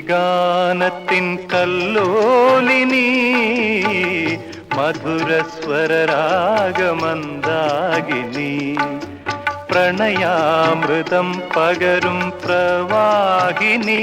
മുരളീഗാനത്തിൻ കല്ലോലിനി മധുരസ്വരരാഗമന്ദാകിനി പ്രണയാമൃതം പകരും പ്രവാഹിനി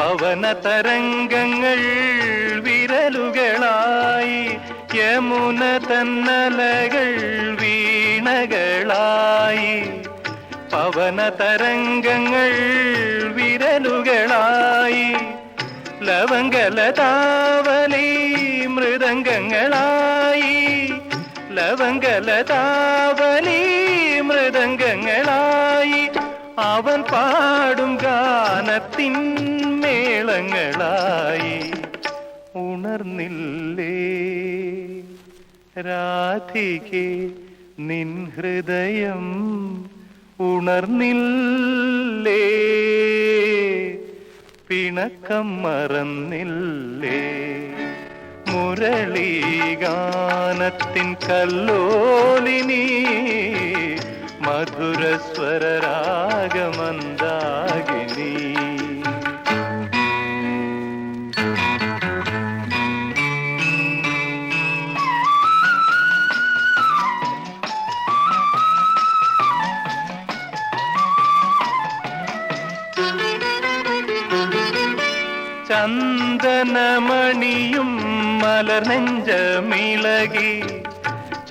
പവന തരംഗങ്ങൾ വിരലുകളായി യമുന തന്നലകൾ വീണകളായി. പവന തരംഗങ്ങൾ വിരലുകളായി ലവങ്കലതാവലി മൃദംഗങ്ങളായി. ലവങ്കലതാവലി മൃദംഗങ്ങളായി അവൻ പാടും ഗാനത്തിൻ മേളങ്ങളായി. ഉണർന്നില്ലേ? രാധികെ നിൻ ഹൃദയം ഉണർന്നില്ലേ? പിണക്കം മറന്നില്ലേ? മുരളി ഗാനത്തിൻ കല്ലോലിനി മധുരസ്വരരാഗമന്ദാകിനി ചന്ദനമണിയും മലർനെഞ്ചമിളകി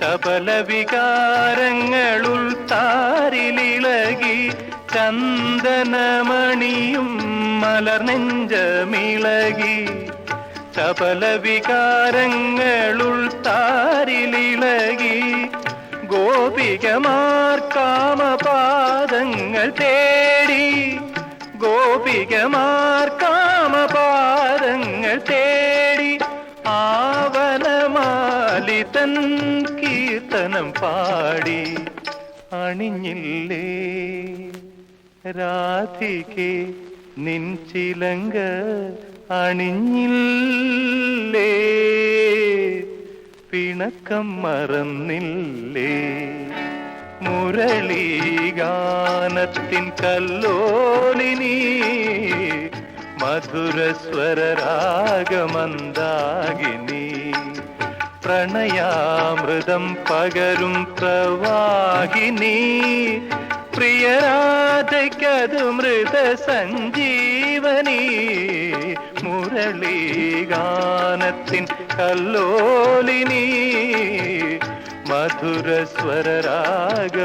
ചപല വികാരങ്ങളുൾ താരിലിളകി. ചന്ദനമണിയും മലർനെഞ്ചമിളകി ചപല വികാരങ്ങളുൾ താരിലിളകി. ഗോപികമാർ കാമപാദങ്ങൾ തേടി. ഗോപികമാർ കാമപാദങ്ങൾ തേടി ആവനമാലിതൻ കീർത്തനം പാടി. അണിഞ്ഞില്ലേ? രാധികെ നിൻ ചിലങ്ക അണിഞ്ഞില്ലേ? പിണക്കം മറന്നില്ലേ? മുരളീഗാനത്തിൻ കല്ലോലിനി മധുരസ്വരരാഗമന്ദാകിനി പ്രണയാമൃതം പകരും പ്രവാഹിനി പ്രിയരാധയ്ക്കതു മൃത സഞ്ജീവനി മുരളീഗാനത്തിൻ കല്ലോലിനി മധുരസ്വരരാഗ